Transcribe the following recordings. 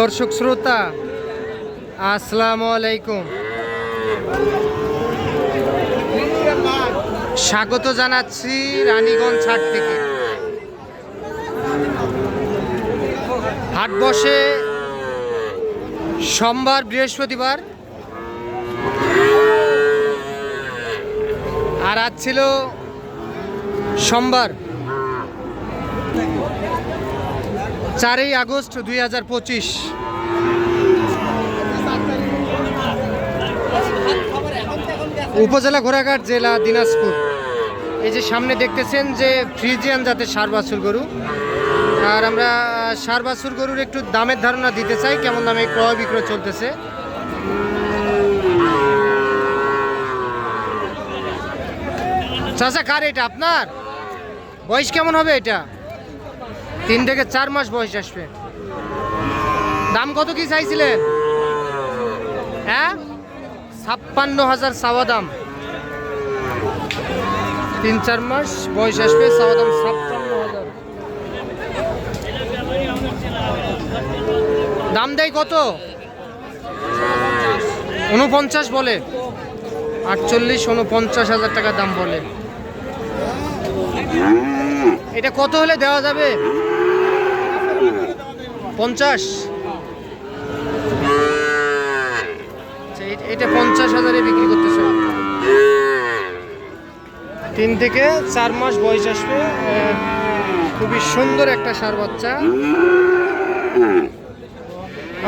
দর্শক শ্রোতা, আসসালামু আলাইকুম। স্বাগত জানাচ্ছি রানীগঞ্জ হাট থেকে। হাট বসে সোমবার বৃহস্পতিবার। আর আজ ছিল সোমবার। চারই আগস্ট দুই হাজার পঁচিশ। উপজেলা ঘোড়াঘাট জেলা দিনাজপুর। এই যে সামনে দেখতেছেন যে ফ্রিজিয়ান জাতের সার বাছুর গরু। আর আমরা সার বাছুর গরুর একটু দামের ধারণা দিতে চাই, কেমন দামে ক্রয় বিক্রয় চলতেছে। চাচা, কার এটা আপনার? বয়স কেমন হবে এটা? তিন থেকে চার মাস বয়স আসবে। দাম কত কি চাইছিলেন হ্যাঁ? ছাপ্পান্ন হাজার সাওয়া দাম। তিন চার মাস বয়স আসবে সাওয়া দাম ছাপ্পান্ন হাজার। দাম দেয় কত? উনপঞ্চাশ বলে। আটচল্লিশ উনপঞ্চাশ হাজার টাকা দাম বলে। এটা কত হলে দেওয়া যাবে? পঞ্চাশ? আচ্ছা, এটা পঞ্চাশ হাজারে বিক্রি করতেছে। তিন থেকে চার মাস বয়স আসবে খুবই সুন্দর একটা সার বাচ্চা।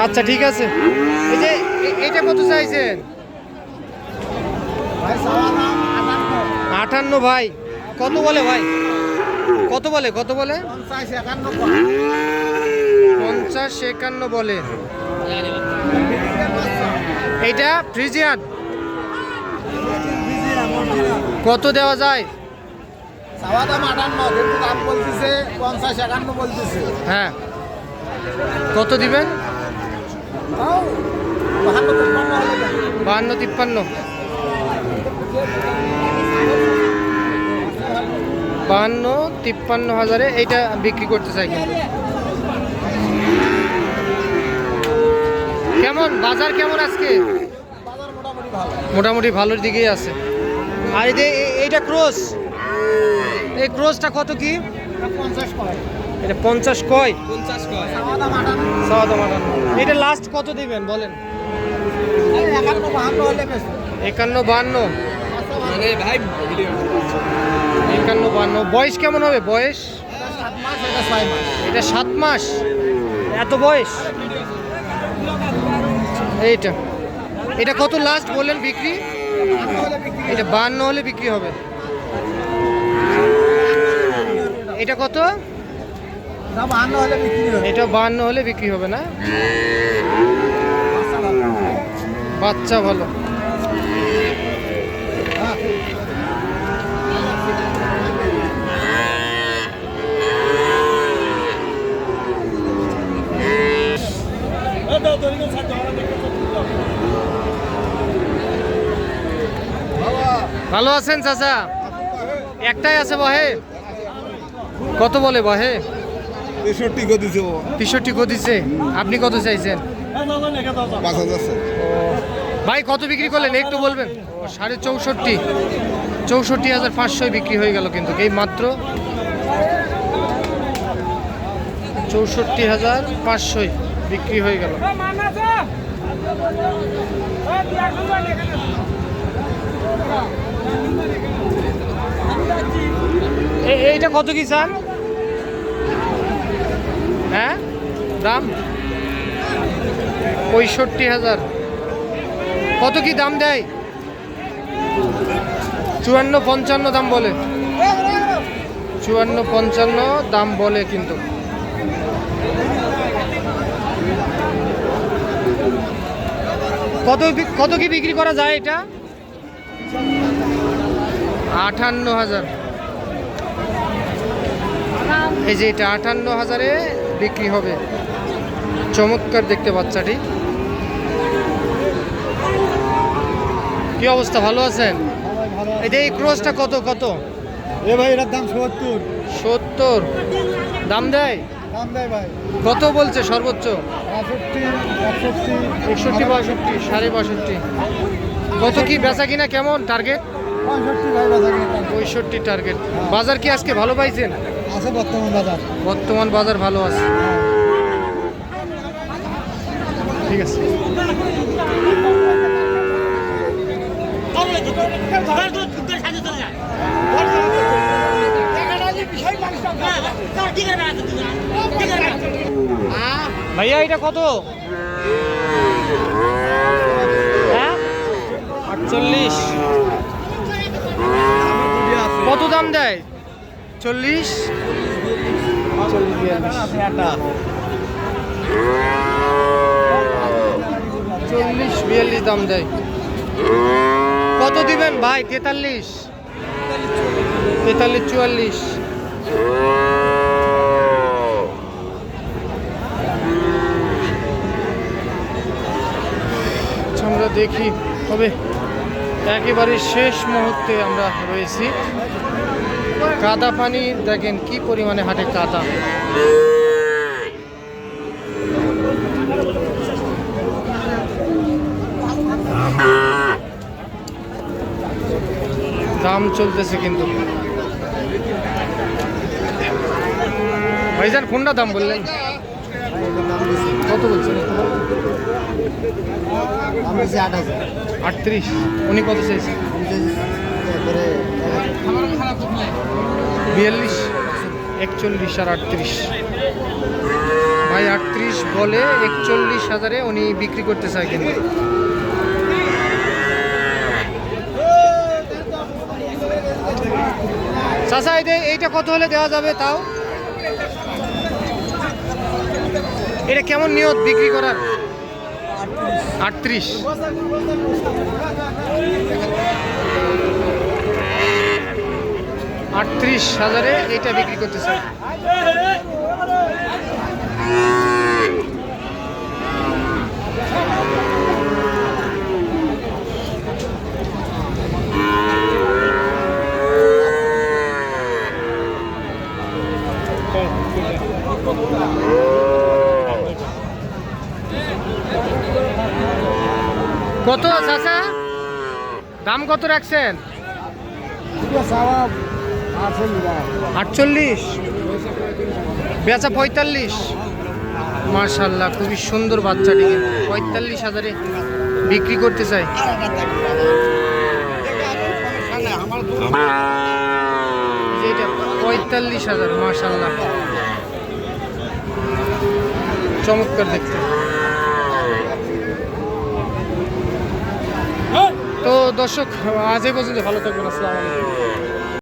আচ্ছা ঠিক আছে। এই যে এটা কত চাইছেন? আটান্ন ভাই। কত বলে ভাই? বলে কত বলে? পঞ্চাশ একান্ন বলে। এইটা ফ্রিজিয়ান? কত দেওয়া যায়? হ্যাঁ। কত দিবেন? বাহান্ন তিপ্পান্ন। বাহান্ন, তিপ্পান্ন হাজারে এইটা বিক্রি করতে চাই কিন্তু। কেমন? বাজার কেমন আজকে? মোটামুটি ভালোর দিকেই আছে। আর এইটা ক্রস? এই ক্রসটা কত কি? এটা পঞ্চাশ কয়? পঞ্চাশ কয়। এটা লাস্ট কত দিবেন, বলেন? একান্ন, বাহান্ন একান্ন, বাহান্ন? ভাই একান্ন বাহান্ন বয়স কেমন হবে? বয়স? এটা সাত মাস। এত বয়স? এইটা। এটা কত লাস্ট বললেন বিক্রি? এটা বাহান্ন হলে বিক্রি হবে। এটা কত? এটা বাহান্ন হলে বিক্রি হবে না? বাচ্চা ভালো। ভালো আছেন চাচা? একটাই আছে বহে? কত বলে বহে? তেষট্টি ও। তেষট্টি দিছে। আপনি কত চাইছেন? পাঁচ হাজার ভাই কত বিক্রি করলেন? একটু বলবেন? সাড়ে চৌষট্টি। চৌষট্টি হাজার পাঁচশোয় বিক্রি হয়ে গেল কিন্তু এই মাত্র চৌষট্টি হাজার পাঁচশোয় বিক্রি হয়ে গেল। এইটা কত কি চান হ্যাঁ? দাম? পঁয়ষট্টি হাজার। কত কি দাম দেয়? চুয়ান্ন পঞ্চান্ন দাম বলে। চুয়ান্ন পঞ্চান্ন দাম বলে কিন্তু। কত কত কি বিক্রি করা যায় এটা? আটান্ন হাজার। এই যে এটা আটান্ন হাজারে বিক্রি হবে। চমৎকার দেখতে বাচ্চাটি। কি অবস্থা ভালো আছেন? এই যে এই ক্রসটা কত কত? এ ভাই এটার দাম সত্তর। সত্তর। দাম দেয়? কত বলছে সর্বোচ্চ? একষট্টি বাষট্টি সাড়ে বাষট্টি। কত কি বেচা কিনা কেমন টার্গেট পঁয়ষট্টি টার্গেট বাজার কি আজকে ভালো পাইছেন? আছে বর্তমান বাজার। বর্তমান বাজার ভালো আছে। ঠিক আছে। ভাইয়া এটা কত? হ্যাঁ? আটচল্লিশ। কত দাম দেয়? চল্লিশ। চল্লিশ বিয়াল্লিশ দাম দেয়। কত দিবেন ভাই? তেতাল্লিশ। তেতাল্লিশ চুয়াল্লিশ। আমরা দেখি, তবে একেবারে শেষ মুহূর্তে আমরা রয়েছি। কাদা পানি, দেখেন কি পরিমাণে হাটে কাদা। দাম চলতেছে কিন্তু। ভাইজান, কোনটা দাম বললেন? কত বলছেন আমি আট হাজার। আটত্রিশ। উনি কত বিয়াল্লিশ একচল্লিশ আর আটত্রিশ। ভাই আটত্রিশ বলে একচল্লিশ হাজারে উনি বিক্রি করতে চায় কিন্তু। এটা এইটা কত হলে দেওয়া যাবে তাও? এটা কেমন নিয়ত বিক্রি করার? আটত্রিশ। আটত্রিশ হাজারে এটা বিক্রি করতে চাই কত চাচা? দাম কত রাখছেন? আটচল্লিশ। বেচা পঁয়তাল্লিশ। মার্শাল্লাহ খুবই সুন্দর বাচ্চাটি পঁয়তাল্লিশ হাজারে বিক্রি করতে চাই। পঁয়তাল্লিশ হাজার মার্শাল্লাহ চমৎকার দেখতে। দর্শক আজ এই পর্যন্ত ভালো থাকবেন আসসালামু আলাইকুম।